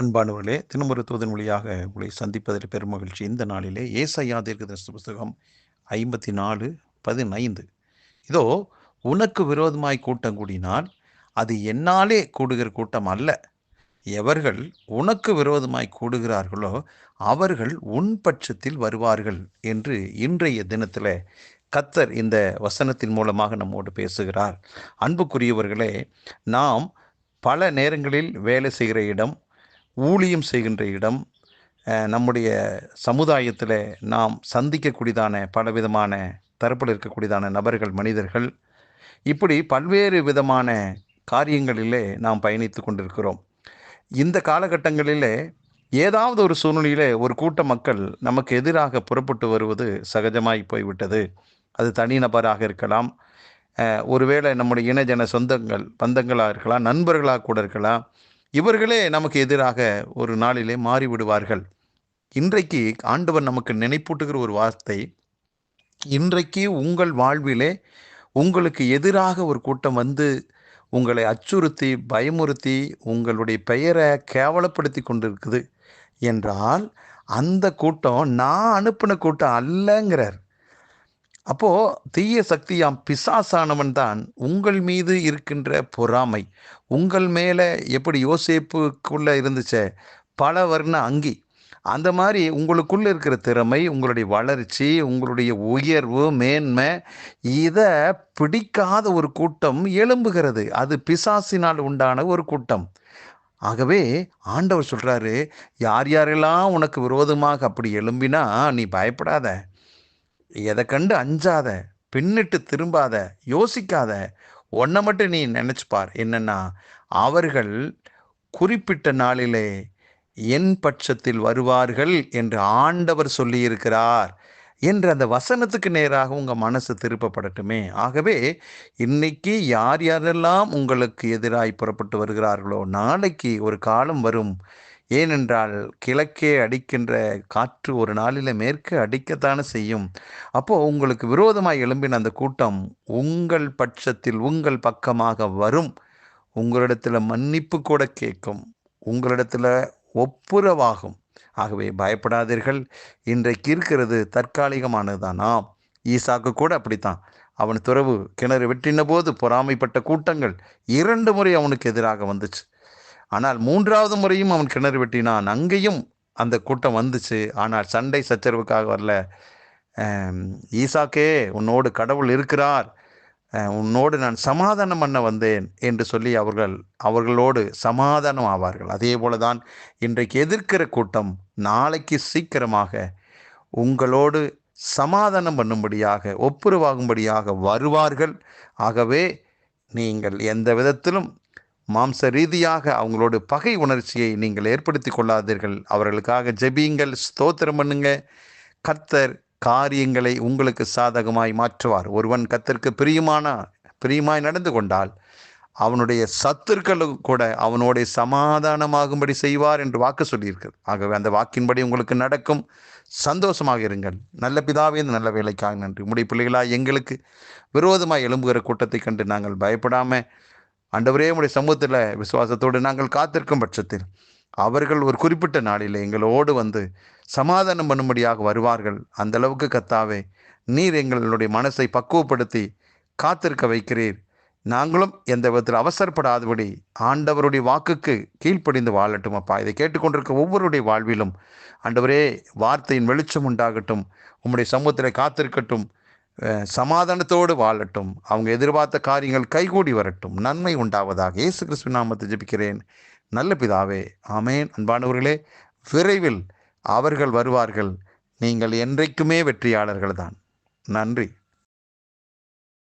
அன்பானவர்களே தினமொரு தூதன் வழியாக உங்களை சந்திப்பதில் பெரும் மகிழ்ச்சி. இந்த நாளிலே ஏசையா தீர்க்கதரிசி புஸ்தகம் ஐம்பத்தி நாலு பதினைந்து. இதோ உனக்கு விரோதமாய் கூட்டம் கூடினால் அது என்னாலே கூடுகிற கூட்டம் அல்ல. எவர்கள் உனக்கு விரோதமாய் கூடுகிறார்களோ அவர்கள் உன் பட்சத்தில் வருவார்கள் என்று இன்றைய தினத்தில் கத்தர் இந்த வசனத்தின் மூலமாக நம்மோடு பேசுகிறார். அன்புக்குரியவர்களே நாம் பல நேரங்களில் வேலை செய்கிற இடம் ஊழியம் செய்கின்ற இடம் நம்முடைய சமுதாயத்தில் நாம் சந்திக்கக்கூடியதான பலவிதமான தரப்பில் இருக்கக்கூடியதான நபர்கள் மனிதர்கள். இப்படி பல்வேறு விதமான காரியங்களிலே நாம் பயணித்து கொண்டிருக்கிறோம். இந்த காலகட்டங்களிலே ஏதாவது ஒரு சூழ்நிலையிலே ஒரு கூட்ட மக்கள் நமக்கு எதிராக புறப்பட்டு வருவது சகஜமாய் போய்விட்டது. அது தனிநபராக இருக்கலாம். ஒருவேளை நம்முடைய இனஜன சொந்தங்கள் பந்தங்களாக இருக்கலாம் நண்பர்களாக கூட இருக்கலாம். இவர்களே நமக்கு எதிராக ஒரு நாளிலே மாறிவிடுவார்கள். இன்றைக்கு ஆண்டவர் நமக்கு நினைப்பூட்டுகிற ஒரு வார்த்தை இன்றைக்கு உங்கள் வாழ்விலே உங்களுக்கு எதிராக ஒரு கூட்டம் வந்து உங்களை அச்சுறுத்தி பயமுறுத்தி உங்களுடைய பெயரை கேவலப்படுத்தி கொண்டிருக்குது என்றால் அந்த கூட்டம் நான் அனுப்பின கூட்டம் அல்லங்கிறார். அப்போ தீய சக்தியாம் பிசாசானவன் தான் உங்கள் மீது இருக்கின்ற பொறாமை. உங்கள் மேலே எப்படி யோசிப்புக்குள்ளே இருந்துச்சே? பல வர்ண அங்கி. அந்த மாதிரி உங்களுக்குள்ளே இருக்கிற திறமை உங்களுடைய வளர்ச்சி உங்களுடைய உயர்வு மேன்மை இதை பிடிக்காத ஒரு கூட்டம் எழும்புகிறது. அது பிசாசினால் உண்டான ஒரு கூட்டம். ஆகவே ஆண்டவர் சொல்கிறாரு யார் யாரெல்லாம் உனக்கு விரோதமாக அப்படி எழும்பினா நீ பயப்படாத. எதை கண்டு அஞ்சாத பின்னிட்டு திரும்பாத யோசிக்காத ஒன்றை மட்டும் நீ நினச்சிப்பார் பார். என்னன்னா அவர்கள் குறிப்பிட்ட நாளிலே என் பட்சத்தில் வருவார்கள் என்று ஆண்டவர் சொல்லியிருக்கிறார் என்று அந்த வசனத்துக்கு நேராக உங்கள் மனசு திருப்பப்படட்டுமே. ஆகவே இன்னைக்கு யார் யாரெல்லாம் உங்களுக்கு எதிராய் புறப்பட்டு வருகிறார்களோ நாளைக்கு ஒரு காலம் வரும். ஏனென்றால் கிழக்கே அடிக்கின்ற காற்று ஒரு நாளில் மேற்கு அடிக்கத்தானே செய்யும். அப்போ உங்களுக்கு விரோதமாக எழும்பின அந்த கூட்டம் உங்கள் பட்சத்தில் உங்கள் பக்கமாக வரும். உங்களிடத்தில் மன்னிப்பு கூட கேட்கும். உங்களிடத்தில் ஒப்புரவாகும். ஆகவே பயப்படாதீர்கள். இன்றைக்கு இருக்கிறது தற்காலிகமானதுதானா? ஈசாக்கு கூட அப்படித்தான். அவன் துறவு கிணறு வெட்டின போது பொறாமைப்பட்ட கூட்டங்கள் இரண்டு முறை அவனுக்கு எதிராக வந்துச்சு. ஆனால் மூன்றாவது முறையும் அவன் கிணறு வெட்டினான். அங்கேயும் அந்த கூட்டம் வந்துச்சு. ஆனால் சண்டை சச்சரவுக்காக வரல. ஈசாக்கே உன்னோடு கடவுள் இருக்கிறார். உன்னோடு நான் சமாதானம் பண்ண வந்தேன் என்று சொல்லி அவர்கள் அவர்களோடு சமாதானம் ஆவார்கள். அதே போலதான் இன்றைக்கு எதிர்க்கிற கூட்டம் நாளைக்கு சீக்கிரமாக உங்களோடு சமாதானம் பண்ணும்படியாக ஒப்புரவாகும்படியாக வருவார்கள். ஆகவே நீங்கள் எந்த விதத்திலும் மாம்ச ரீதியாக அவங்களோட பகை உணர்ச்சியை நீங்கள் ஏற்படுத்தி கொள்ளாதீர்கள். அவர்களுக்காக ஜெபியுங்கள் ஸ்தோத்திரம் பண்ணுங்க. கத்தர் காரியங்களை உங்களுக்கு சாதகமாய் மாற்றுவார். ஒருவன் கர்த்தருக்கு பிரியமானா பிரியமாய் நடந்து கொண்டால் அவனுடைய சத்துருக்களும் கூட அவனுடைய சமாதானமாகும்படி செய்வார் என்று வாக்கு சொல்லியிருக்கிறது. ஆகவே அந்த வாக்கின்படி உங்களுக்கு நடக்கும். சந்தோஷமாக இருங்கள். நல்ல பிதாவே இந்த நல்ல வேலைக்காக நன்றி. உம்முடைய பிள்ளைகளாக எங்களுக்கு விரோதமாக எழும்புகிற கூட்டத்தை கண்டு நாங்கள் பயப்படாமல் ஆண்டவரே உடைய சமூகத்தில் விசுவாசத்தோடு நாங்கள் காத்திருக்கும் பட்சத்தில் அவர்கள் ஒரு குறிப்பிட்ட நாளில் எங்களோடு வந்து சமாதானம் பண்ணும்படியாக வருவார்கள். அந்த அளவுக்கு கத்தாவே நீர் எங்களுடைய மனசை பக்குவப்படுத்தி காத்திருக்க வைக்கிறீர். நாங்களும் எந்த விதத்தில் அவசரப்படாதபடி ஆண்டவருடைய வாக்குக்கு கீழ்ப்படிந்து வாழட்டும் அப்பா. இதை கேட்டுக்கொண்டிருக்க ஒவ்வொருடைய வாழ்விலும் ஆண்டவரே வார்த்தையின் வெளிச்சம் உண்டாகட்டும். உம்முடைய சமூகத்தில் காத்திருக்கட்டும். சமாதானத்தோடு வாழட்டும். அவங்க எதிர்பார்த்த காரியங்கள் கைகூடி வரட்டும். நன்மை உண்டாவதாக இயேசு கிறிஸ்து நாமத்தை ஜபிக்கிறேன். நல்ல பிதாவே ஆமேன். அன்பானவர்களே விரைவில் அவர்கள் வருவார்கள். நீங்கள் என்றைக்குமே வெற்றியாளர்கள் தான் நன்றி.